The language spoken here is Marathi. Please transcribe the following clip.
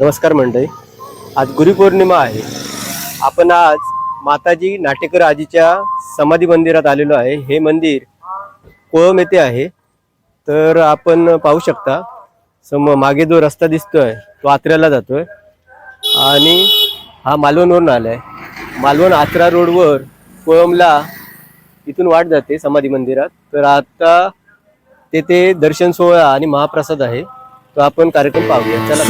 नमस्कार मंडळी. आज गुरुपौर्णिमा आहे. आपण आज माताजी नाटेकर आजीच्या समाधी मंदिरात आलेलो आहे. हे मंदिर कोळम येथे आहे. तर आपण पाहू शकता सम मागे जो रस्ता दिसतोय तो आत्र्याला जातोय. आणि हा मालवणवरून आलाय. मालवण आत्रा रोडवर कोळमला इथून वाट जाते समाधी मंदिरात. तर आता तेथे दर्शन सोहळा आणि महाप्रसाद आहे. तो आपण कार्यक्रम पाहूया. चला.